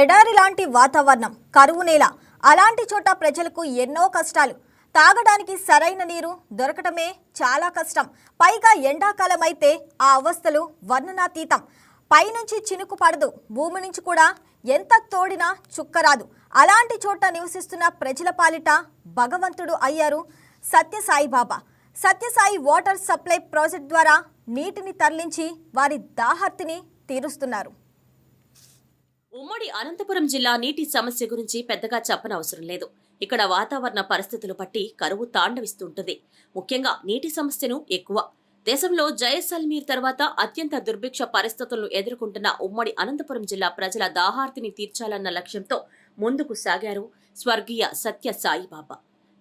ఎడారి లాంటి వాతావరణం కరువు నేల అలాంటి చోట ప్రజలకు ఎన్నో కష్టాలు. తాగడానికి సరైన నీరు దొరకటమే చాలా కష్టం. పైగా ఎండాకాలం అయితే ఆ అవస్థలు వర్ణనాతీతం. పైనుంచి చినుకు పడదు. భూమి నుంచి కూడా ఎంత తోడినా చుక్కరాదు అలాంటి చోట నివసిస్తున్న ప్రజల పాలిట భగవంతుడు అయ్యారు Sathya Sai Baba. Sathya Sai water supply project ద్వారా నీటిని తరలించి వారి దాహర్తిని తీరుస్తున్నారు. ఉమ్మడి అనంతపురం జిల్లా నీటి సమస్య గురించి పెద్దగా చెప్పనవసరం లేదు. ఇక్కడ వాతావరణ పరిస్థితులు బట్టి కరువు తాండవిస్తుంటుంది. ముఖ్యంగా నీటి సమస్యను ఎక్కువ. దేశంలో జయసల్మీర్ తర్వాత అత్యంత దుర్భిక్ష పరిస్థితులను ఎదుర్కొంటున్న ఉమ్మడి అనంతపురం జిల్లా ప్రజల దాహార్తిని తీర్చాలన్న లక్ష్యంతో ముందుకు సాగారు స్వర్గీయ సత్య సాయిబాబా.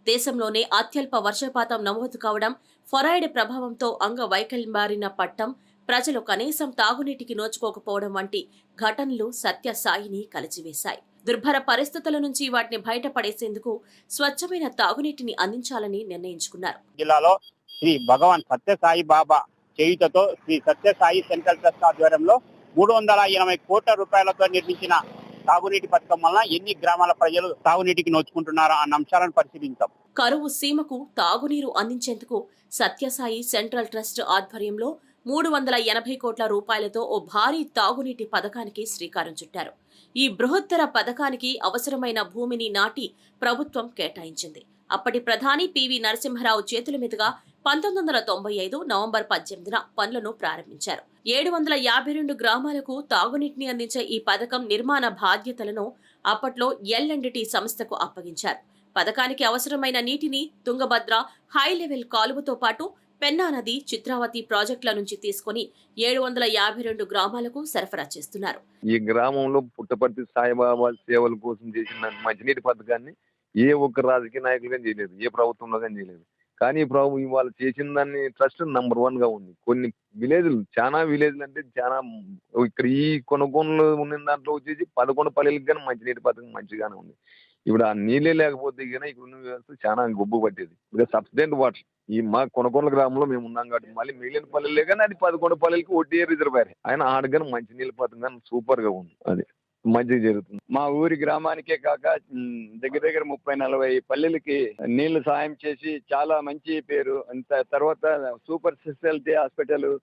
దేశంలోనే అత్యల్ప వర్షపాతం నమోదు కావడం ఫొరాయిడ్ ప్రభావంతో అంగవైకల్యం బారిన పట్టం ప్రజలు కనీసం తాగునీటికి నోచుకోకపోవడం వంటి ఘటనలు సత్య సాయిని కలిచివేశాయి. దుర్భర పరిస్థితుల నుంచి వాటిని బయటపడేసేందుకు స్వచ్ఛమైన తాగునీటిని అందించాలని నిర్ణయించుకున్నారు. జిల్లాలో శ్రీ భగవాన్ సత్యసాయి బాబా చేయుతతో శ్రీ సత్యసాయి సెంట్రల్ ట్రస్ట్ ఆధ్వర్యంలో మూడు వందల ఎనభై కోట్ల రూపాయలతో నిర్మించిన తాగునీటి పథకం వలన ఎన్ని గ్రామాల ప్రజలు తాగునీటికి నోచుకుంటున్నారో అన్న అంశాలను పరిశీలించాం. కరువు సీమకు తాగునీరు అందించేందుకు సత్యసాయి సెంట్రల్ ట్రస్ట్ ఆధ్వర్యంలో మూడు వందల ఎనభై కోట్ల రూపాయలతో ఓ భారీ తాగునీటి పథకానికి శ్రీకారం చుట్టారు. ఈ బృహత్తర పథకానికి అవసరమైన భూమిని నాటి ప్రభుత్వం కేటాయించింది. అప్పటి ప్రధాని పివి నరసింహరావు చేతుల మీదుగా పంతొమ్మిది వందల తొంభై ఐదు నవంబర్ పద్దెనిమిదిన పనులను ప్రారంభించారు. ఏడు వందల యాభై రెండు గ్రామాలకు తాగునీటిని అందించే ఈ పథకం నిర్మాణ బాధ్యతలను అప్పట్లో ఎల్ఎండ్టి సంస్థకు అప్పగించారు. పథకానికి అవసరమైన నీటిని తుంగభద్ర హై లెవెల్ కాలువతో పాటు పెన్నా నది చిత్రావతి ప్రాజెక్టుల నుంచి తీసుకొని ఏడు వందల యాభై రెండు గ్రామాలకు సరఫరా చేస్తున్నారు. ఈ గ్రామంలో పుట్టపర్తి సాయిబాబా సేవల కోసం చేసిన మంచినీటి పథకాన్ని ఏ ఒక్క రాజకీయ నాయకులు కానీ చేయలేదు ఏ ప్రభుత్వంలో కానీ చేయలేదు. కానీ ప్రభు ఇవాళ చేసిన దాన్ని ట్రస్ట్ నంబర్ వన్గా ఉంది. కొన్ని విలేజ్లు చాలా విలేజ్లు అంటే చాలా ఇక్కడ ఈ కొనుగోలు ఉన్న దాంట్లో వచ్చేసి పదకొండు పల్లెలకు కానీ మంచినీటి పథకం మంచిగానే ఉంది. ఇప్పుడు ఆ నీళ్ళే లేకపోతే కానీ ఇక్కడ ఉన్న వ్యవస్థ చాలా గొబ్బు పట్టేది. ఇక సబ్సిడెంట్ వాటర్. ఈ మా కొనకొండ గ్రామంలో మేము ఉన్నాం కాబట్టి మళ్ళీ మిగిలిన పల్లెలే కానీ అది పదకొండు పల్లెలకి ఓటీఏ రిజర్వాయర్. ఆయన ఆడగానే మంచి నీళ్ళ పథకం కానీ సూపర్గా ఉంది. అది మంచి జరుగుతుంది. మా ఊరి గ్రామానికే కాక దగ్గర దగ్గర ముప్పై నలభై పల్లెలకి నీళ్ళు సాయం చేసి చాలా మంచి పేరు. అంత తర్వాత సూపర్ స్పెషాలిటీ హాస్పిటల్.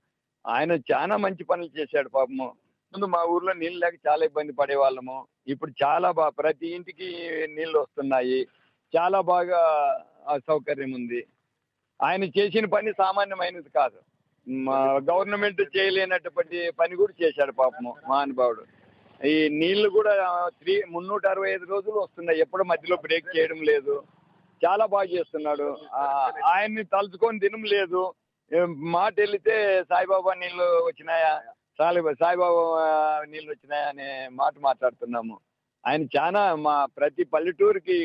ఆయన చాలా మంచి పనులు చేశాడు పాపము. ముందు మా ఊర్లో నీళ్ళు లేక చాలా ఇబ్బంది పడేవాళ్ళము. ఇప్పుడు చాలా బాగా ప్రతి ఇంటికి నీళ్ళు వస్తున్నాయి. చాలా బాగా ఆ సౌకర్యం ఉంది. ఆయన చేసిన పని సామాన్యమైనది కాదు. మా గవర్నమెంట్ చేయలేనటువంటి పని కూడా చేశాడు పాపము మహానుభావుడు ఈ నీళ్ళు కూడా త్రీ మున్నూట అరవై ఐదు రోజులు వస్తున్నాయి. ఎప్పుడు మధ్యలో బ్రేక్ చేయడం లేదు. చాలా బాగా చేస్తున్నాడు. ఆయన్ని తలుచుకొని దినం లేదు. మాట వెళితే సాయిబాబా నీళ్ళు వచ్చినాయా? సాయి సాయిబాబా నీళ్ళు వచ్చినాయా అనే మాట మాట్లాడుతున్నాము. ఆయన చాలా మా ప్రతి పల్లెటూరుకి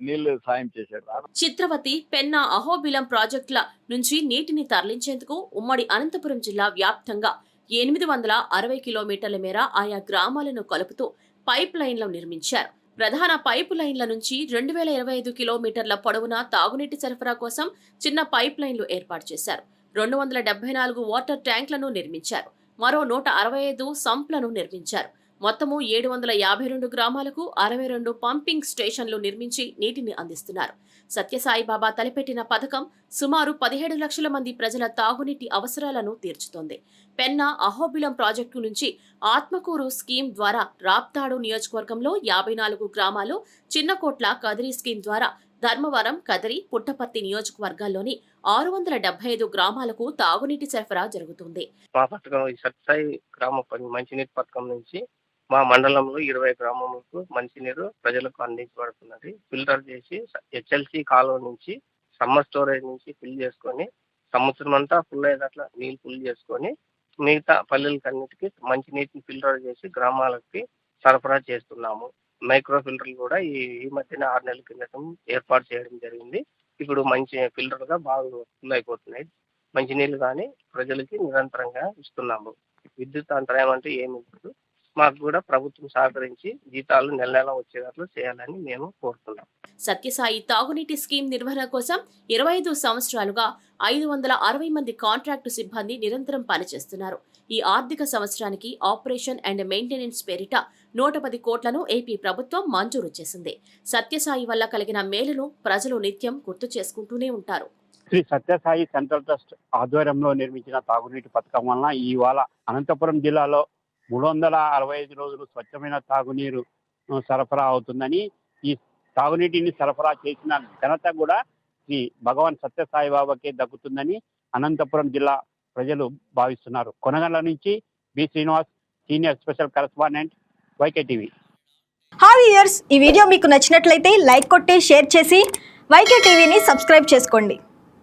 నీళ్ళు సాయం చేశారు. చిత్రవతి పెన్నా అహోబిలం ప్రాజెక్టుల నుంచి నీటిని తరలించేందుకు ఉమ్మడి అనంతపురం జిల్లా వ్యాప్తంగా ఎనిమిది వందల అరవై కిలోమీటర్ల మేర ఆయా గ్రామాలను కలుపుతూ పైప్ లైన్లు నిర్మించారు. ప్రధాన పైపు లైన్ల నుంచి రెండు వేల ఇరవై ఐదు కిలోమీటర్ల పొడవున తాగునీటి సరఫరా కోసం చిన్న పైప్ లైన్లు ఏర్పాటు చేశారు. రెండు వందల డెబ్బై నాలుగు వాటర్ ట్యాంక్లను నిర్మించారు. మరో నూట అరవై ఐదు సంప్లను నిర్మించారు. మొత్తము ఏడు వందల యాభై రెండు గ్రామాలకు అరవై రెండు పంపింగ్ స్టేషన్లు నిర్మించి నీటిని అందిస్తున్నారు. సత్యసాయి బాబా తలపెట్టిన పథకం సుమారు పదిహేడు లక్షల మంది ప్రజల తాగునీటి అవసరాలను తీర్చుతోంది. పెన్నా అహోబిలం ప్రాజెక్టు నుంచి ఆత్మకూరు స్కీమ్ ద్వారా రాప్తాడు నియోజకవర్గంలో యాభై నాలుగు గ్రామాలు చిన్నకోట్ల కదిరి స్కీమ్ ద్వారా ధర్మవరం కదిరి పుట్టపర్తి నియోజకవర్గాల్లోని ఆరు వందల డెబ్బై ఐదు గ్రామాలకు తాగునీటి సరఫరా జరుగుతుంది. మా పథకం సత్సాయి గ్రామ పని మంచినీటి పథకం నుంచి మా మండలంలో ఇరవై గ్రామములకు మంచినీరు ప్రజలకు అందించబడుతున్నది. ఫిల్టర్ చేసి హెచ్ఎల్సి కాలువ నుంచి సమ్మర్ స్టోరేజ్ నుంచి ఫిల్ చేసుకొని సంవత్సరం అంతా ఫుల్ అయ్యేటట్లా నీళ్ళు ఫుల్ చేసుకొని మిగతా పల్లెలకన్నిటికీ మంచినీటిని ఫిల్టర్ చేసి గ్రామాలకి సరఫరా చేస్తున్నాము. మైక్రో ఫిల్టర్లు కూడా ఈ ఈ మధ్యన ఆరు నెలల కిందటం ఏర్పాటు చేయడం జరిగింది. ఇప్పుడు మంచి ఫిల్టర్గా బాగా ఫుల్ అయిపోతున్నాయి మంచినీళ్ళు కానీ ప్రజలకి నిరంతరంగా ఇస్తున్నాము. విద్యుత్ అంతరాయం అంటే ఏమి లేదు. మాకు కూడా ప్రభుత్వం సహకరించి జీతాలు నెల నెల వచ్చేటట్లు చేయాలని మేము కోరుతున్నాం. సత్యసాయి తాగునీటి స్కీమ్ నిర్వహణ కోసం ఇరవై ఐదు సంవత్సరాలుగా ఐదు వందల అరవై మంది కాంట్రాక్టు సిబ్బంది నిరంతరం పనిచేస్తున్నారు. ఈ ఆర్థిక సంవత్సరానికి ఆపరేషన్ అండ్ మెయింటెనెన్స్ పేరిట నూట పది కోట్లను ఏపీ ప్రభుత్వం మంజూరు చేసింది. సత్యసాయి వల్ల కలిగిన మేలును ప్రజలు నిత్యం గుర్తు చేసుకుంటూనే ఉంటారు. శ్రీ సత్యసాయి సెంట్రల్ ట్రస్ట్ ఆధ్వర్యంలో నిర్మించిన తాగునీటి పథకం వలన ఇవాళ అనంతపురం జిల్లాలో మూడు వందల అరవై ఐదు రోజులు స్వచ్ఛమైన తాగునీరు సరఫరా అవుతుందని ఈ తాగునీటిని సరఫరా చేసిన ఘనత కూడా శ్రీ భగవాన్ సత్యసాయి బాబాకే దక్కుతుందని అనంతపురం జిల్లా ప్రజలు భావిస్తున్నారు. కొనగండ్ల నుంచి B Srinivas senior special correspondent YK TV hi years ఈ వీడియో మీకు నచ్చినట్లయితే లైక్ కొట్టి షేర్ చేసి వైకే టీవీని సబ్స్క్రైబ్ చేసుకోండి.